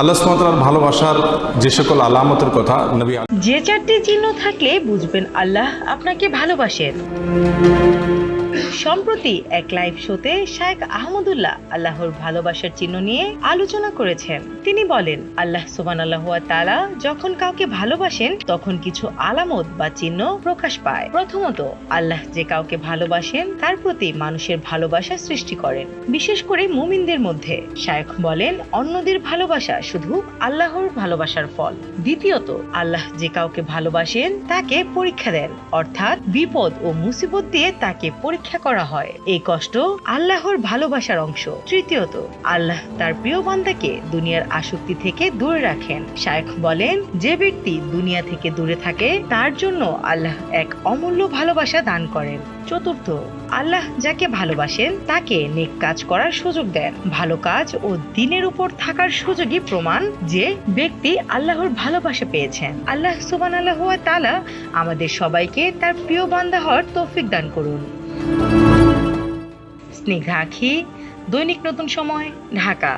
আল্লাহ সুমাতার ভালোবাসার যে সকল আলামতের কথা নবী যে চারটি চিহ্ন থাকলে বুঝবেন আল্লাহ আপনাকে ভালোবাসেন। সম্প্রতি এক লাইভ শোতে শায়েখ আহমদুল্লাহ আল্লাহর ভালোবাসার চিহ্ন নিয়ে আলোচনা করেছেন। তিনি বলেন, আল্লাহ সুবান আল্লাহ তালা যখন কাউকে ভালোবাসেন, তখন কিছু আলামত বা চিহ্ন প্রকাশ পায়। প্রথমত, আল্লাহ যে কাউকে ভালোবাসেন, তার প্রতি মানুষের ভালোবাসা সৃষ্টি করেন, বিশেষ করে মুমিনদের মধ্যে। শায়েখ বলেন, অন্যদের ভালোবাসা শুধু আল্লাহর ভালোবাসার ফল। দ্বিতীয়ত, আল্লাহ যে কাউকে ভালোবাসেন, তাকে পরীক্ষা দেন, অর্থাৎ বিপদ ও মুসিবত দিয়ে তাকে পরীক্ষা করা হয়। এই কষ্ট আল্লাহর ভালোবাসার অংশ। তৃতীয়ত, আল্লাহ তার প্রিয় বান্দাকে দুনিয়ার আসক্তি থেকে দূরে রাখেন। শায়েখ বলেন, যে ব্যক্তি দুনিয়া থেকে দূরে থাকে, তার জন্য আল্লাহ এক অমূল্য ভালোবাসা দান করেন। চতুর্থ, আল্লাহ যাকে ভালোবাসেন, তাকে নেক কাজ করার সুযোগ দেন। ভালো কাজ ও দিনের উপর থাকার সুযোগই প্রমাণ যে ব্যক্তি আল্লাহর ভালোবাসা পেয়েছেন। আল্লাহ সুবান আল্লাহ তালা আমাদের সবাইকে তার প্রিয় বান্দা হওয়ার তৌফিক দান করুন। স্নিগ্ধা আখি দৈনিক নতুন সময় ঢাকা।